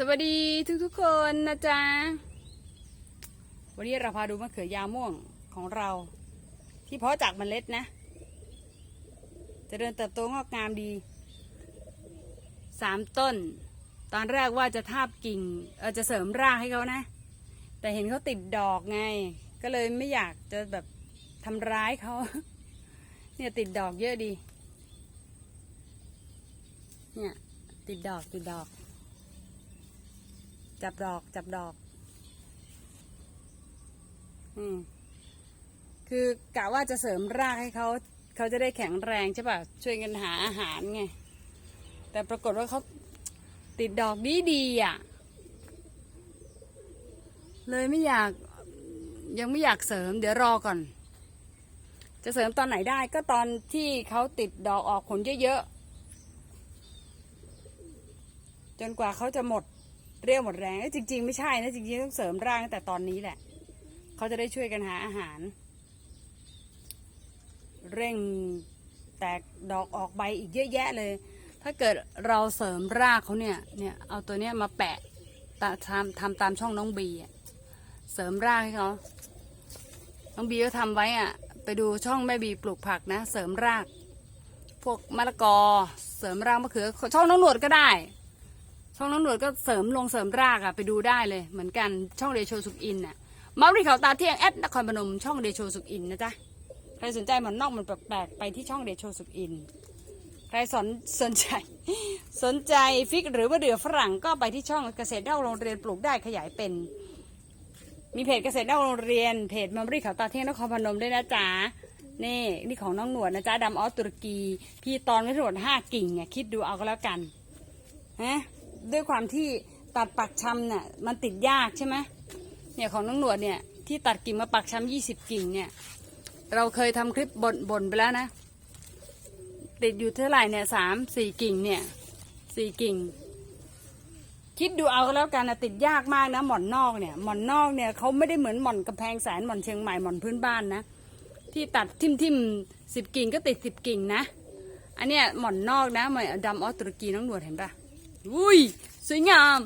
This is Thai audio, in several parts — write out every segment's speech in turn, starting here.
สวัสดีทุกๆคนนะจ๊ะ วันนี้เราพาดูมะเขือยาวม่วงของเรา ที่เพาะจากเมล็ดนะจะเริญเติบโตงอกงามดีสามต้น ตอนแรกว่าจะทาบกิ่งเออจะเสริมรากให้เขานะ แต่เห็นเขาติดดอกไง ก็เลยไม่อยากจะแบบทำร้ายเขาเนี่ยติดดอกเยอะดี เนี่ยติดดอกติดดอก จับดอกจับดอกอืมคือกะว่าจะเสริมรากให้เขาเขาจะได้แข็งแรงใช่ป่ะช่วยกันหาอาหารไง แต่ปรากฏว่าเขาติดดอกดีดีอะ เลยไม่อยากยังไม่อยากเสริม เดี๋ยวรอก่อน จะเสริมตอนไหนได้ก็ตอนที่เขาติดดอกออกผลเยอะๆจนกว่าเขาจะหมด เรียวหมดแรงจริง ๆ ไม่ใช่นะจริงๆต้องเสริมร่างตั้งแต่ตอนนี้แหละ เขาจะได้ช่วยกันหาอาหาร เร่งแตกดอกออกใบอีกเยอะแยะเลย ถ้าเกิดเราเสริมรากเขาเนี่ยเนี่ยเอาตัวเนี้ยมาแปะตาทำทำตามช่องน้องบีอะเสริมรากให้เขาน้องบีก็ทำไว้อะ ไปดูช่องแม่บีปลูกผักนะ เสริมราก พวกมะละกอ เสริมรากมะเขือช่องน้องหนวดก็ได้ ช่องน้องหนวดก็เสริมลงเสริมรากอะไปดูได้เลย เหมือนกันช่องเดโชสุกอินน่ะมาริเขาตาเที่ยงแอดนครพนมช่องเดโชสุกอินนะจ๊ะใครสนใจหมอนนอกมันแปลกๆไปที่ช่องเดโชสุกอินใครสนสนใจสนใจฟิกหรือว่าเดือฝรั่งก็ไปที่ช่องเกษตรเด้าโรงเรียนปลูกได้ขยายเป็น มีเพจเกษตรเด้าโรงเรียนเพจมาริเขาตาเที่ยงนครพนมด้วยนะจ๊ะนี่นี่ของน้องหนวดนะจ๊ะดำออสตุรกี พี่ตอนไม่ทั้งหมดห้ากิ่งเนี่ยคิดดูเอาก็แล้วกันนะ ด้วยความที่ตัดปักชำเนี่ยมันติดยากใช่ไหมเนี่ยของน้องหนวดเนี่ยที่ตัดกิ่งมาปักชำยี่สิบกิ่งเนี่ยเราเคยทำคลิปบนบนไปแล้วนะ ติดอยู่เท่าไหร่เนี่ยสามสี่กิ่งเนี่ยสี่กิ่ง คิดดูเอาก็แล้วกันนะติดยากมากนะหมอนนอกเนี่ยหมอนนอกเนี่ยเขาไม่ได้เหมือนหมอนกำแพงแสนหมอนเชียงใหม่หมอนพื้นบ้านนะที่ตัดทิมทิมสิบกิ่งก็ติดสิบกิ่งนะ อันเนี้ยหมอนนอกนะหมอนดำออสตุรกีน้องหนวดเห็นปะ อุ้ยสวยงาม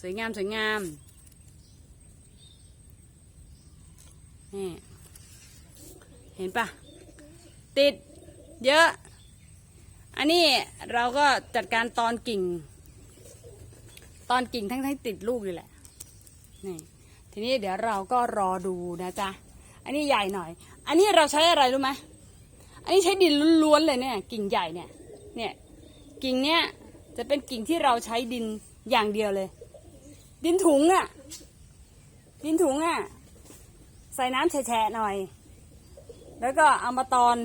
สวยงามสวยงามนี่เห็นปะติดเยอะ อันนี้เราก็จัดการตอนกิ่ง ตอนกิ่งทั้งที่ติดลูกนี่แหละนี่ทีนี้เดี๋ยวเราก็รอดูนะจ๊ะ อันนี้ใหญ่หน่อย อันนี้เราใช้อะไรรู้ไหมอันนี้ใช้ดินล้วนๆเลยเนี่ย กิ่งใหญ่เนี่ย เนี่ย กิ่งเนี้ย จะเป็นกิ่งที่เราใช้ดินอย่างเดียวเลย ดินถุงอะ่ะ ดินถุงอะ่ะ ใส่น้ำแฉะๆหน่อย แล้วก็เอามาตอน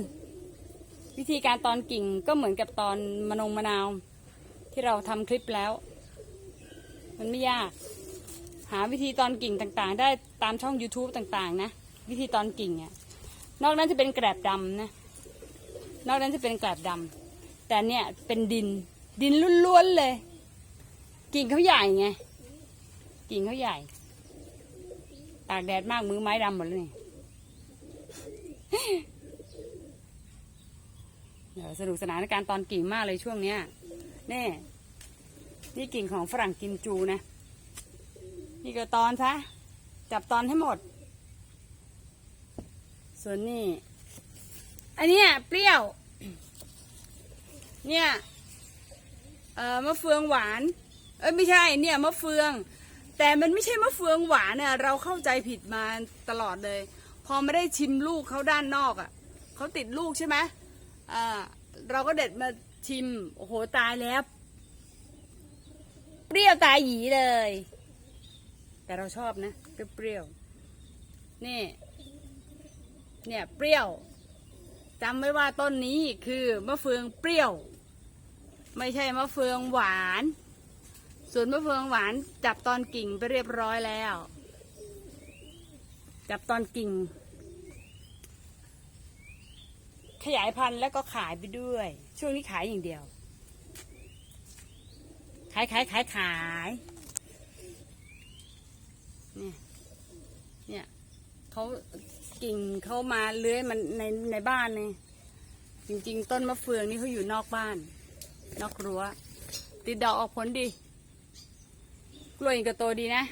วิธีการตอนกิ่งก็เหมือนกับตอนมะนงมะนาว ที่เราทำคลิปแล้ว มันไม่ยาก หาวิธีตอนกิ่งต่างๆ ได้ตามช่อง YouTube ต่างๆ นะ วิธีตอนกิ่งอะ่ะนอกนั้นจะเป็นแกลบดำนะ นอกนั้นจะเป็นแกลบดำแต่เนี่ยเป็นดิน ดินล้วนๆเลย กิ่งเขาใหญ่ไง กิ่งเขาใหญ่ ตากแดดมากมือไม้ดำหมดเลยนี่เดี๋ยวสนุกสนานในการตอนกิ่งมากเลยช่วงเนี้ยนี่นี่กิ่งของฝรั่งกิมจูนะ นี่ก็ตอนซะ จับตอนให้หมด ส่วนนี่ อันนี้เปรี้ยว เนี่ย เอ่อมะเฟืองหวาน เอ้ยไม่ใช่เนี่ยมะเฟือง แต่มันไม่ใช่มะเฟืองหวานเนี่ยเราเข้าใจผิดมาตลอดเลย พอไม่ได้ชิมลูกเขาด้านนอกอะ่ะเขาติดลูกใช่ไหมอ่าเราก็เด็ดมาชิมโอ้โหตายแล้วเปรี้ยวตายหยีเลย แต่เราชอบนะเปรี้ยวนี่เนี่ยเปรี้ยวจำไว้ว่าต้นนี้คือมะเฟืองเปรี้ยว ไม่ใช่มะเฟืองหวาน ส่วนมะเฟืองหวานจับตอนกิ่งไปเรียบร้อยแล้ว จับตอนกิ่ง ขยายพันธุ์แล้วก็ขายไปด้วย ช่วงนี้ขายอย่างเดียว ขายขายขายขายเนี่ยเนี่ยเขากิ่งเขามาเลื้อยมันในในบ้านเนี่ยจริง ๆ ต้นมะเฟืองนี่เขาอยู่นอกบ้าน นอกรั้ว ติดดอกออกผลดี กล้วยก็โตดีนะ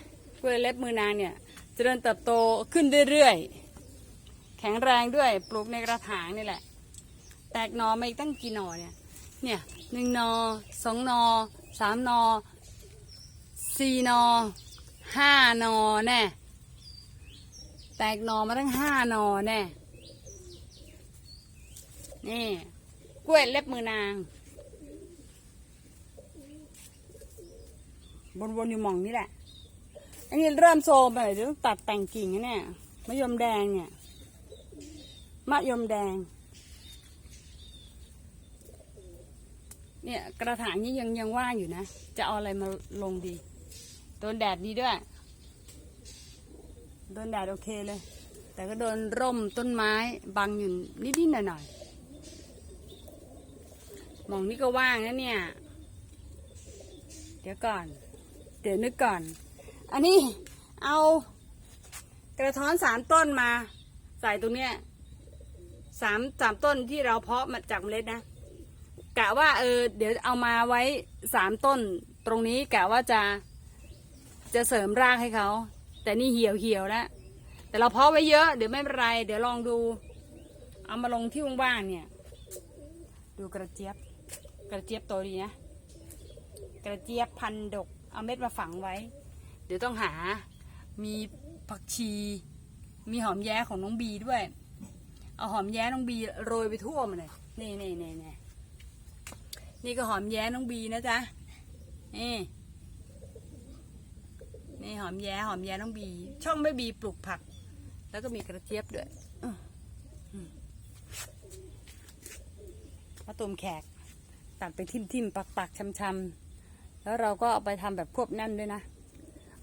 กล้วยเล็บมือนางเนี่ยเจริญเติบโตขึ้นเรื่อยๆ แข็งแรงด้วย ปลูกในกระถางนี่แหละ แตกหนอมาอีกตั้งกี่หนอเนี่ย เนี่ยหนึ่งนอสองนอสามนอสี่นอห้านอแน่แตกหนอมาตั้งห้านอแน่นี่ กล้วยเล็บมือนาง วนๆอยู่หมองนี่แหละ อันนี้เริ่มโซมไปเดี๋ยวต้องตัดแต่งกิ่งนะเนี่ยมะยมแดงเนี่ยมะยมแดง เนี่ยกระถางนี้ยังยังว่างอยู่นะ จะเอาอะไรมาลงดีโดนแดดดีด้วยโดนแดดโอเคเลย แต่ก็โดนร่มต้นไม้บังอยู่นิดๆหน่อยๆมองนี่ก็ว่างนะเนี่ย เดี๋ยวก่อน เดี๋ยวนึกก่อน อันนี้เอากระท้อนสามต้นมาใส่ตรงเนี้ยสามสามต้นที่เราเพาะมาจากเมล็ดนะกะว่าเออเดี๋ยวเอามาไว้สามต้นตรงนี้กะว่าจะจะเสริมรากให้เขา แต่นี่เหี่ยวเหี่ยวแล้วแต่เราเพาะไว้เยอะเดี๋ยวไม่เป็นไร เดี๋ยวลองดู เอามาลงที่ว่างๆเนี่ย ดูกระเจี๊ยบ กระเจี๊ยบโตดีนะ กระเจี๊ยบพันดก เอาเม็ดมาฝังไว้ เดี๋ยวต้องหา มีผักชี มีหอมแย้ของน้องบีด้วย เอาหอมแย้น้องบีโรยไปทั่วมันเลยนี่นี่นี่นี่นี่ก็หอมแย้น้องบีนะจ๊ะ นี่ นี่หอมแย้หอมแย้น้องบี ช่องไม่บีปลูกผัก แล้วก็มีกระเจี๊ยบด้วยมมะตูมแขกตัดไปทิ่มทิมปักปักชำชำๆ แล้วเราก็เอาไปทำแบบควบแน่นด้วยนะ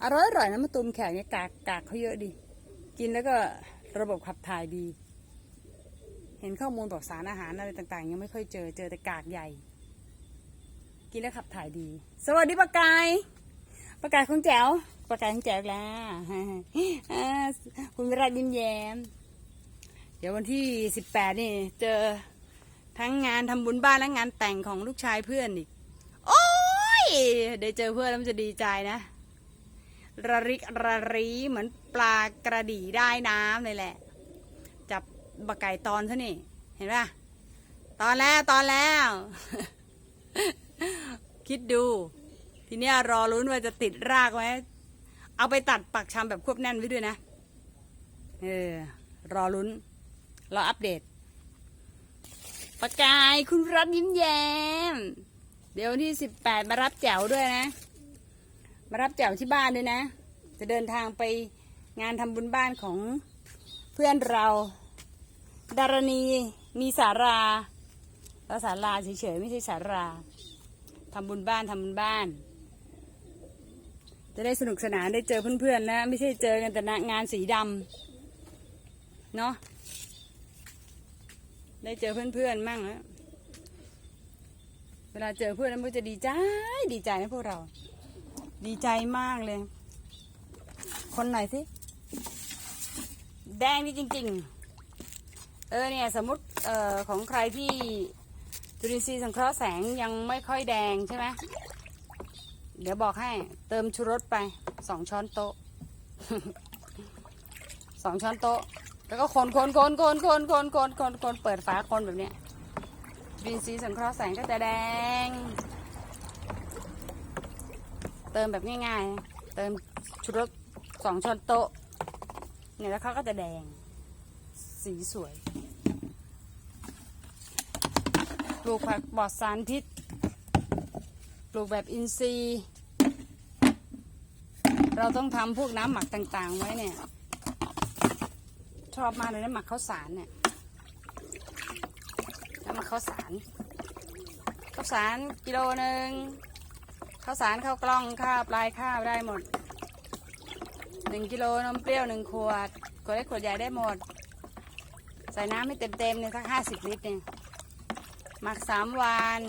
อร่อยอร่อยนะมะตูมแขกเนี่ยกากกากเขาเยอะดี กินแล้วก็ระบบขับถ่ายดี เห็นข้อมูลบอกสารอาหารอะไรต่างๆ ยังไม่ค่อยเจอเจอแต่กากใหญ่ กินแล้วขับถ่ายดี สวัสดีปากายปากายของแจ๋วปากายของแจ๋วแล้วอ่าคุณวิรัตยิ้มแย้ม เดี๋ยววันที่สิบแปดนี่ เจอทั้งงานทำบุญบ้านและงานแต่งของลูกชายเพื่อนอีก ได้เจอเพื่อนแล้วมันจะดีใจนะระริกระรีเหมือนปลากระดีได้น้ำเลยแหละ จับบะไก่ตอนซะนี่ เห็นป่ะ ตอนแล้วตอนแล้ว คิดดู ทีเนี้ยรอลุ้นว่าจะติดรากไหมเอาไปตัดปักชำแบบควบแน่นไว้ด้วยนะ เออ รอลุ้น รออัปเดตประกายคุณรัฐยิ้มแย้ม เดี๋ยววันที่สิบแปดมารับแจ๋วด้วยนะ มารับแจ๋วที่บ้านด้วยนะ จะเดินทางไปงานทำบุญบ้านของเพื่อนเรา ดารณีมีสาราแล้วสาราเฉยๆไม่ใช่สาราทำบุญบ้านทำบุญบ้าน จะได้สนุกสนานได้เจอเพื่อนๆนะ ไม่ใช่เจอกันแต่งานสีดำเนาะได้เจอเพื่อนๆมั่งนะเวลาเจอเพื่อนแล้วมันก็จะดีใจ ดีใจนะพวกเรา ดีใจมากเลย คนไหนอยสิ แดงนี่จริง ๆ เออเนี่ยสมมติเอ่อของใครที่จุลินทรีย์สังเคราะห์แสงยังไม่ค่อยแดงใช่ไหมเดี๋ยวบอกให้เติมชูรสไปสองช้อนโต๊ะสองช้อนโต๊ะ แล้วก็คนคนคนคนคนคนคนคนคนเปิดฝาคนแบบเนี้ย จุลินทรีสังเคราะห์แสงก็จะแดง เติมแบบง่ายๆ เติมชูรสสองช้อนโต๊ะเนี่ยแล้วเขาก็จะแดง สีสวยปลูกผักปลอดสารพิษปลูกแบบอินทรีย์ เราต้องทำพวกน้ำหมักต่างๆ ไว้เนี่ย ชอบมากเลยน้ำหมักข้าวสารเนี่ย น้ำมักข้าวสารข้าวสารกิโลหนึ่งข้าวสารข้าวกล้องข้าวปลายข้าวได้หมดหนึ่งกิโลนมเปรี้ยวหนึ่งขวดขวดเล็กขวดใหญ่ได้หมด ใส่น้ำให้เต็มๆเนี่ยสักห้าสิบลิตรเนี่ยหมักสามวัน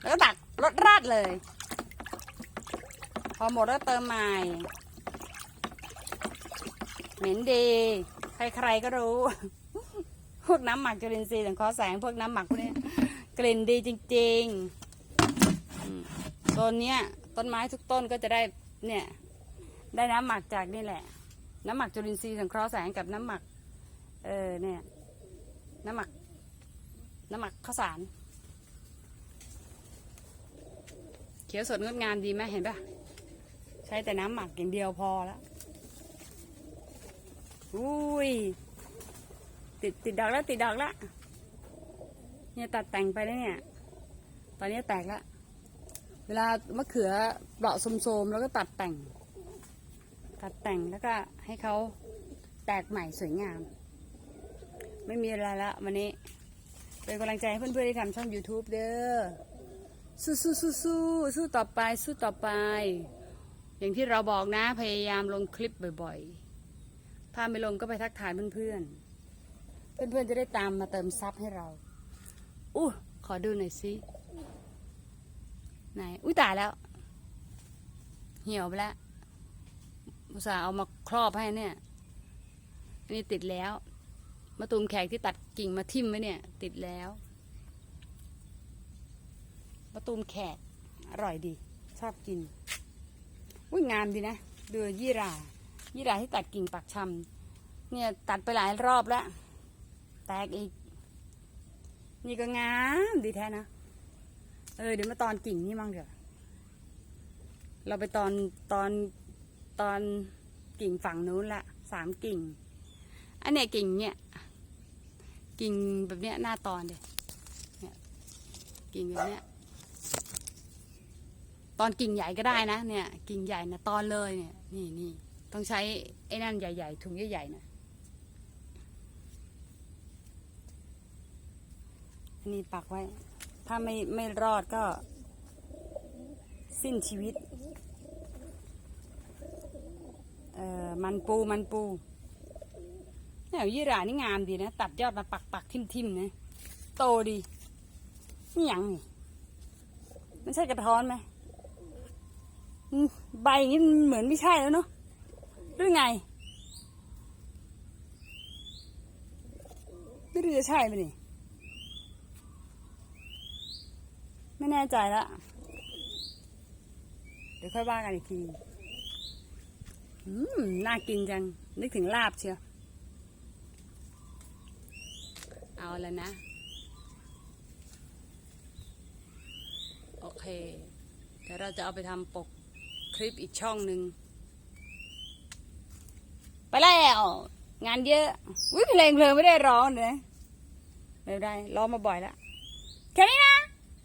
แล้วก็ตักรสราดเลย พอหมดแล้วเติมใหม่ เหม็นดี ใครๆก็รู้ พวกน้ำหมักจุลินทรีย์สังเคราะห์แสงพวกน้ำหมักพวกนี้กลิ่นดีจริงๆอืมต้นเนี้ยต้นไม้ทุกต้นก็จะได้เนี่ยได้น้ำหมักจากนี่แหละ น้ำหมักจุลินทรีย์สังเคราะห์แสงกับน้ำหมัก เออเนี่ย น้ำหมัก น้ำหมักข้าวสาร เขียวสดงดงามดีไหมเห็นปะใช้แต่น้ำหมักอย่างเดียวพอแล้วอุ้ย ติดติดดอกแล้วติดดอกแล้วเนี่ยตัดแต่งไปแล้วเนี่ย ตอนนี้แตกแล้วเวลามะเขือเปราะโสมๆแล้วก็ตัดแต่ง ตัดแต่งแล้วก็ให้เขาแตกใหม่สวยงาม ไม่มีอะไรละวันนี้ เป็นกำลังใจให้เพื่อนๆที่ทำช่อง YouTube เด้อสู้สู้สู้สู้สู้ต่อไปสู้ต่อไป อย่างที่เราบอกนะพยายามลงคลิปบ่อยๆ ถ้าไม่ลงก็ไปทักทายเพื่อนๆ เพื่อนๆจะได้ตามมาเติมซับให้เรา อู้ขอดูหน่อยสิไหน อุ้ยตายแล้ว เหี่ยวไปแล้วอุตส่าห์เอามาครอบให้เนี่ย อันนี้ติดแล้วมะตูมแขกที่ตัดกิ่งมาทิ่มไว้เนี่ย ติดแล้วมะตูมแขกอร่อยดี ชอบกินอุ้ยงามดีนะดูยี่รายี่ราที่ตัดกิ่งปักชำเนี่ยตัดไปหลายรอบแล้ว ตกอีก นี่ก็งามดีแท้นะ เออเดี๋ยวมาตอนกิ่งนี่มั่งเดี๋ยวเราไปตอนตอนตอนกิ่งฝั่งนู้นละสามกิ่ง อันเนี้ยกิ่งเนี่ยกิ่งแบบเนี้ยหน้าตอนเดียเนี่ยกิ่งแบบเนี้ยตอนกิ่งใหญ่ก็ได้นะเนี่ย กิ่งใหญ่นะตอนเลยเนี่ย นี่นี่ต้องใช้ไอ้นั่นใหญ่ๆถุงใหญ่ๆนะ นนี้ปักไว้ ถ้าไม่ไม่รอดก็ สิ้นชีวิต เอ่อ มันปูมันปูเนี่ยยี่หร่านี่งามดีนะ ตัดยอดมาปักปักทิมทิมๆนะ โตดีนี่ยังนี่มันใช่กระท้อนไหมใบอย่างนี้เหมือนไม่ใช่แล้วเนาะหรือไงไม่รู้จะใช่ไหมนี่ ไม่แน่ใจละ เดี๋ยวค่อยว่ากันอีกที อืม น่ากินจัง นึกถึงลาบเชียว เอาแล้วนะ โอเค เดี๋ยวเราจะเอาไปทำปกคลิปอีกช่องหนึ่ง ไปแล้ว งานเยอะวิเพลงเพลิงไม่ได้ร้องเลยไม่ได้ ร้องมาบ่อยแล้วแค่นี้นะ